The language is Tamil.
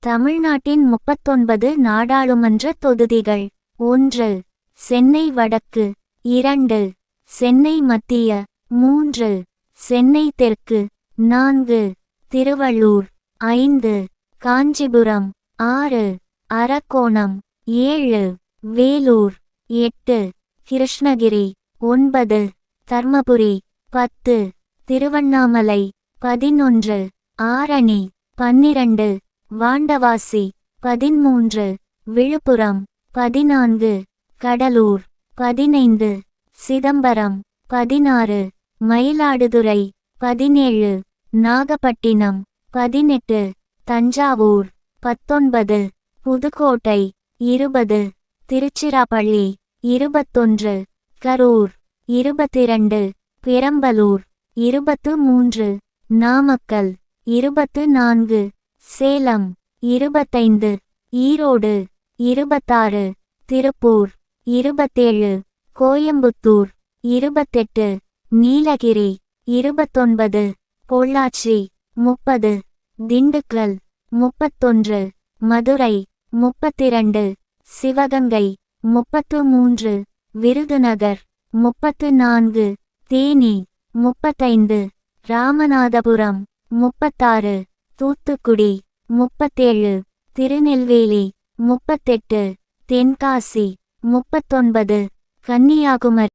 தமிழ்நாட்டின் முப்பத்தொன்பது நாடாளுமன்ற தொகுதிகள். ஒன்று சென்னை வடக்கு. இரண்டு சென்னை மத்திய. மூன்று சென்னை தெற்கு. நான்கு திருவள்ளூர். ஐந்து காஞ்சிபுரம். ஆறு அரக்கோணம். ஏழு வேலூர். எட்டு கிருஷ்ணகிரி. ஒன்பது தர்மபுரி. பத்து திருவண்ணாமலை. பதினொன்று ஆரணி. பன்னிரண்டு வாண்டவாசி பதிமூன்று விழுப்புரம் பதினான்கு கடலூர் பதினைந்து சிதம்பரம் பதினாறு மயிலாடுதுறை பதினேழு நாகப்பட்டினம் பதினெட்டு தஞ்சாவூர் பத்தொன்பது புதுக்கோட்டை இருபது திருச்சிராப்பள்ளி இருபத்தொன்று கரூர் இருபத்திரண்டு பெரம்பலூர் இருபத்து மூன்று நாமக்கல் இருபத்து நான்கு சேலம் இருபத்தைந்து ஈரோடு இருபத்தாறு திருப்பூர் இருபத்தேழு கோயம்புத்தூர் இருபத்தெட்டு நீலகிரி இருபத்தொன்பது பொள்ளாச்சி முப்பது திண்டுக்கல் முப்பத்தொன்று மதுரை முப்பத்திரண்டு சிவகங்கை முப்பத்து மூன்று விருதுநகர் முப்பத்து நான்கு தேனி முப்பத்தைந்து ராமநாதபுரம் முப்பத்தாறு தூத்துக்குடி முப்பத்தேழு திருநெல்வேலி முப்பத்தெட்டு தென்காசி முப்பத்தொன்பது கன்னியாகுமரி.